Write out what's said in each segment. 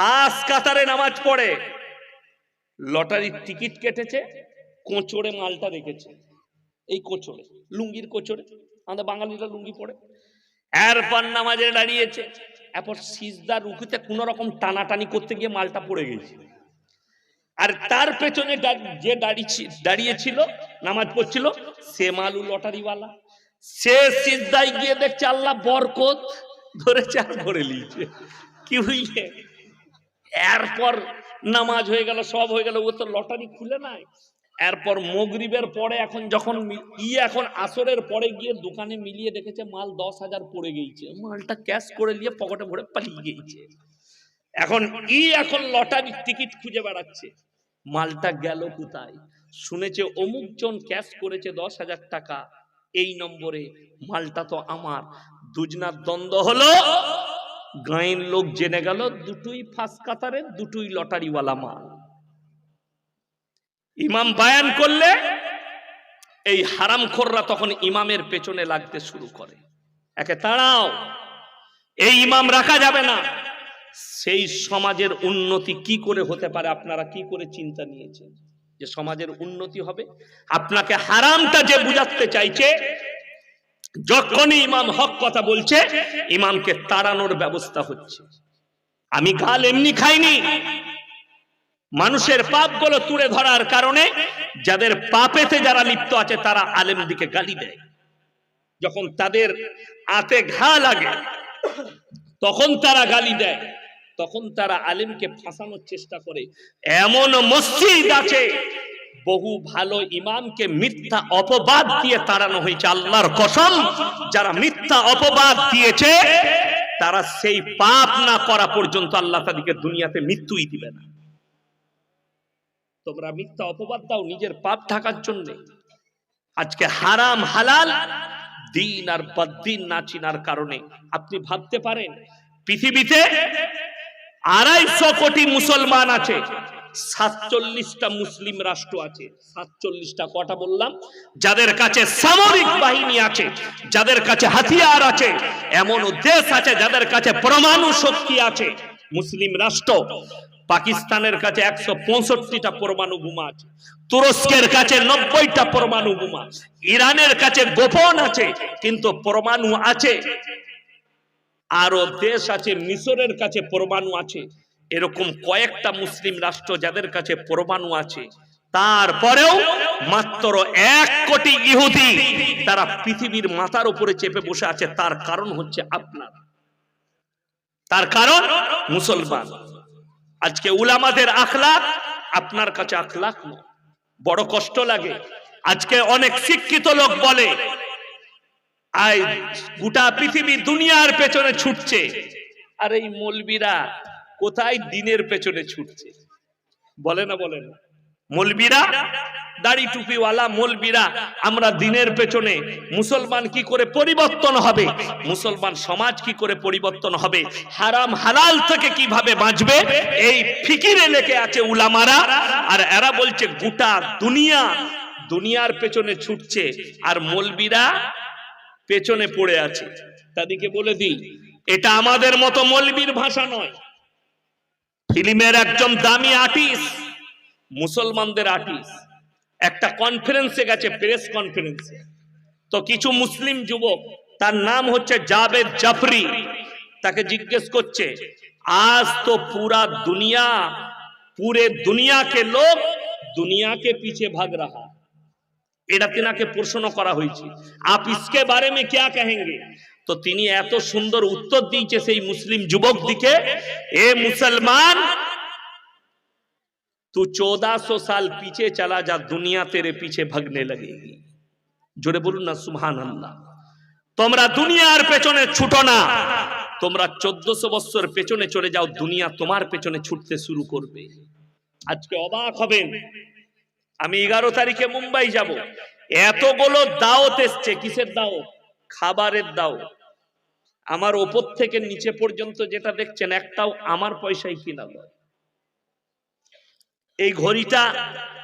First কাতারে নামাজ পড়ে। লটারির টিকিট কেটেছে, কোচড়ে মালটা রেখেছে। এই কোচড়ে, লুঙ্গির কোচড়ে, আমাদের বাঙালিরা লুঙ্গি পড়ে এরপর নামাজে দাঁড়িয়েছে। এরপর সিজদা, রুকুতে কোন রকম টানাটানি করতে গিয়ে মালটা পড়ে গেছে আর তার পেছনে যে দাঁড়িয়ে দাঁড়িয়েছিল, নামাজ পড়ছিল, সে মালু লটারিওয়ালা। সে সিজদায় গিয়ে দেখছে, আল্লাহ বরকত ধরেছে আর ভরে নিয়েছে। কি বুঝলে এরপর নামাজ হয়ে গেল, সব হয়ে গেল, ও তো লটারি খুলে নাই। এরপর মগরিবের পরে এখন যখন ই এখন আসরের পরে গিয়ে দোকানে মিলিয়ে দেখেছে, মাল দশ হাজার পড়ে গিয়েছে মালটা ক্যাশ করে নিয়ে পকেটে ভরে পালিয়ে গিয়েছে এখন ই এখন লটারির টিকিট খুঁজে বেড়াচ্ছে। মালটা গেল কোথায়? শুনেছে অমুক জন ক্যাশ করেছে দশ হাজার টাকা। এই নম্বরে মালটা তো আমার। দুজনার দ্বন্দ্ব হলো গাঁয়ের লোক জেনে গেল, দুটোই ফাঁস কাতারের, দুটোই লটারিওয়ালা মাল। ইমাম বায়ান করলে, এই হারাম হারামখোররা তখন ইমামের পেছনে লাগতে শুরু করে। একে তাড়াও এই ইমাম রাখা যাবে না। সেই সমাজের উন্নতি কি করে হতে পারে? আপনারা কি করে চিন্তা নিয়েছেন? যে সমাজের উন্নতি হবে? আপনাকে হারামটা যে বুঝাতে চাইছে যখনই ইমাম হক কথা বলছে, ইমামকে তাড়ানোর ব্যবস্থা হচ্ছে। আমি গাল এমনি খাইনি। মানুষের পাপগুলো তুলে ধরার কারণে যাদের পাপেতে যারা লিপ্ত আছে, তারা আলেম দিকে গালি দেয়। যখন তাদের আতে ঘা লাগে, তখন তারা গালি দেয়। তখন তারা আলেমকে ফাঁসানোর চেষ্টা করে। এমন মসজিদ আছে বহু ভালো ইমামকে মিথ্যা অপবাদ দিয়ে তাড়ানো হয়েছে, আল্লাহর কসম। যারা মিথ্যা অপবাদ দিয়েছে, তারা সেই পাপ না করা পর্যন্ত আল্লাহ তাদেরকে দুনিয়াতে মৃত্যুই দিবে না। তোমরা মিথ্যা অপবাদ দাও নিজের পাপ ঢাকার জন্য। আজকে হারাম হালাল, দিন আর বদিন না চিনার কারণে। আপনি ভাবতে পারেন, পৃথিবীতে আড়াইশো কোটি মুসলমান আছে। সাতচল্লিশটা মুসলিম রাষ্ট্র আছে। সাতচল্লিশটা কটা বললাম? যাদের কাছে সামরিক বাহিনী আছে, যাদের কাছে হাতিয়ার আছে, এমন দেশ আছে যাদের কাছে পরমাণু শক্তি আছে। মুসলিম রাষ্ট্র, পাকিস্তানের কাছে একশো পঁয়ষট্টিটা পরমাণু বোমা আছে। তুরস্কের কাছে নব্বইটা পরমাণু বোমা ইরানের কাছে গোপন আছে, কিন্তু পরমাণু আছে। আরও দেশ আছে, মিশরের কাছে পরমাণু আছে। এরকম কয়েকটা মুসলিম রাষ্ট্র যাদের কাছে পরমাণু আছে, তারপরেও মাত্র এক কোটি ইহুদি তারা পৃথিবীর মাথার উপরে চেপে বসে আছে, তার কারণ হচ্ছে আপনার। তার কারণ মুসলমান। আজকে উলামাদের আখলাক আপনার কাছে আখলাক নয়, বড় কষ্ট লাগে। আজকে অনেক শিক্ষিত লোক বলে আই গোটা পৃথিবী দুনিয়ার পেছনে ছুটছে। আর এই মলবিরা কোথায় দিনের পেছনে ছুটছে? বলে না বলে না। মলবিরা, দাড়ি টুপিওয়ালা মলবিরা, আমরা দিনের পেছনে মুসলমান কি করে পরিবর্তন হবে? মুসলমান সমাজ কি করে পরিবর্তন হবে? হারাম হালাল থেকে কীভাবে বাঁচবে? এই ফিকিরে লেগে আছে উলামারা, আর এরা বলছে গোটা দুনিয়া দুনিয়ার পেছনে ছুটছে, আর মলবিরা পেছনে পড়ে আছে। তাদেরকে বলে দিই, এটা আমাদের মতো মলবির ভাষা নয়। ফিল্মের একজন দামি আর্টিস্ট, মুসলমানদের আর্টিস্ট। একটা কনফারেন্সে গেছে প্রেস কনফারেন্সে তো কিছু মুসলিম যুবক, তার নাম হচ্ছে জাবেদ জাফরি। তাকে জিজ্ঞেস করছে, আজ তো পুরা দুনিয়া, পুরে দুনিয়াকে লোক দুনিয়াকে পিছে ভাগ রাখা। এটা তেনাকে প্রশ্ন করা হয়েছে। আপ ইসকে বারে মে ক্যা কহেঙ্গে? তো তিনি এত সুন্দর উত্তর দিয়েছে সেই মুসলিম যুবক দিকে এ মুসলমান तू 1400 साल पीछे चला जा दुनिया तेरे पीछे भगने लगेगी জোরে বলুন না সুবহান আল্লাহ তোমরা দুনিয়ার পেছনে ছুটো না তোমরা চোদ্দশো বছর পেছনে চলে যাও দুনিয়া তোমার পেছনে ছুটতে শুরু করবে আজকে অবাক হবেন আমি এগারো তারিখে মুম্বাই যাব এতগুলো দাওত এসছে কিসের দাও খাবারের দাও আমার ওপর থেকে নিচে পর্যন্ত যেটা দেখছেন একটাও আমার পয়সায় কিনা এই ঘড়িটা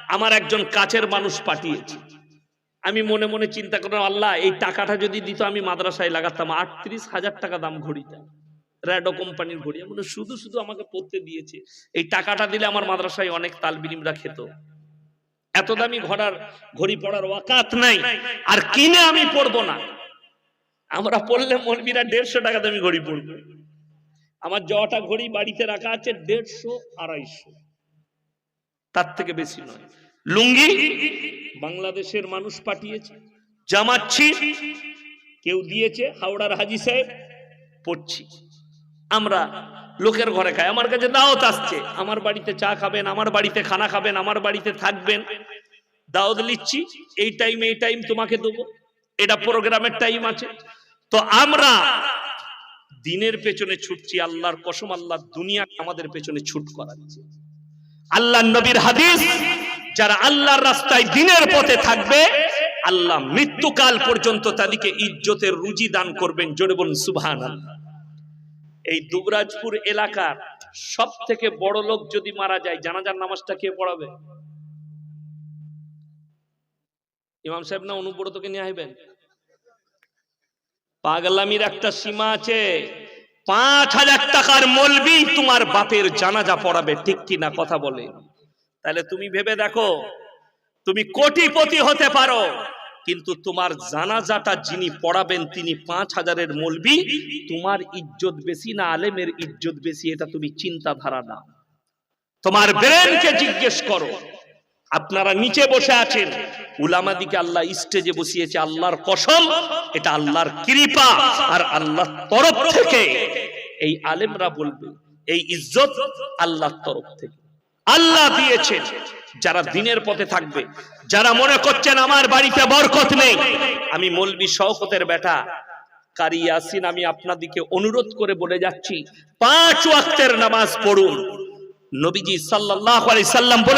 আমার একজন কাছের মানুষ পাঠিয়েছে। আমি মনে মনে চিন্তা করলাম আল্লাহ এই টাকাটা যদি দিত আমি মাদ্রাসায় লাগাতাম। আটত্রিশ হাজার টাকা দাম ঘড়িটা। র্যাডো কোম্পানির ঘড়ি। বললাম, শুধু শুধু আমাকে পড়তে দিয়েছে। এই টাকাটা দিলে আমার মাদ্রাসায় অনেক তালবিলিমরা খেত। এত দামি ঘোড়ার ঘড়ি পড়ার ওয়াকাত নাই। আর কিনে আমি পড়ব না। আমরা পড়লে মলবিরা দেড়শো টাকা দামি ঘড়ি পড়ব। আমার জটা ঘড়ি বাড়িতে রাখা আছে দেড়শো, আড়াইশো। তার থেকে বেশি নয়। লুঙ্গি বাংলাদেশের মানুষ পাঠিয়েছে জামাচ্ছি কেউ দিয়েছে, হাওড়ার হাজি সাহেব, পড়ছি। আমরা লোকের ঘরে খাই। আমার কাছে দাওয়াত আসছে। আমার বাড়িতে চা খাবেন, আমার বাড়িতে খানা খাবেন, আমার বাড়িতে থাকবেন। দাওয়াত লিচ্ছি এই টাইম এই টাইম তোমাকে দেবো। এটা প্রোগ্রামের টাইম আছে। তো আমরা দিনের পেছনে ছুটছি, আল্লাহর কসম, আল্লাহ দুনিয়া আমাদের পেছনে ছুট করাচ্ছে। আল্লাহ নবীর হাদিস, যারা আল্লাহর রাস্তায় দিনের পথে থাকবে, আল্লাহ মৃত্যুকাল পর্যন্ত তাদেরকে ইজ্জতের রুজি দান করবেন, জোরে বলুন সুবহান এই দুবরাজপুর এলাকার সব থেকে বড় লোক যদি মারা যায়, জানাজার নামাজটা কে পড়াবে? ইমাম সাহেব না অনুব্রতকে নিয়ে আসবেন পাগলামির একটা সীমা আছে। পাঁচ হাজার টাকার মলবি তোমার বাপের জানাজা পড়াবে, ঠিক কি না কথা বলে। তাহলে তুমি ভেবে দেখো, তুমি কোটিপতি হতে পারো, কিন্তু তোমার জানাজাটা যিনি পড়াবেন, তিনি পাঁচ হাজারের মলবি তোমার ইজ্জত বেশি না, আলেমের ইজ্জত বেশি, এটা তুমি চিন্তাধারা না। তোমার ব্রেনকে জিজ্ঞেস করো। আপনারা নিচে বসে আছেন। উলামাদিকে আল্লাহ স্টেজে বসিয়েছে আল্লাহর কসম, এটা আল্লাহর কৃপা আর আল্লাহর তরফ থেকে। এই আলেমরা বলবে, এই ইজ্জত আল্লাহর তরফ থেকে। আল্লাহ দিয়েছেন, যারা দিনের পথে থাকবে, যারা মনে করছেন আমার বাড়িতে বরকত নেই। আমি মলবি শওকতের বেটা, কারি ইয়াসিন, আমি আপনাদিকে অনুরোধ করে বলে যাচ্ছি, পাঁচ ওয়াক্তের নামাজ পড়ুন। নবীজি সাল্লাল্লাহু আলাইহি সাল্লাম বলে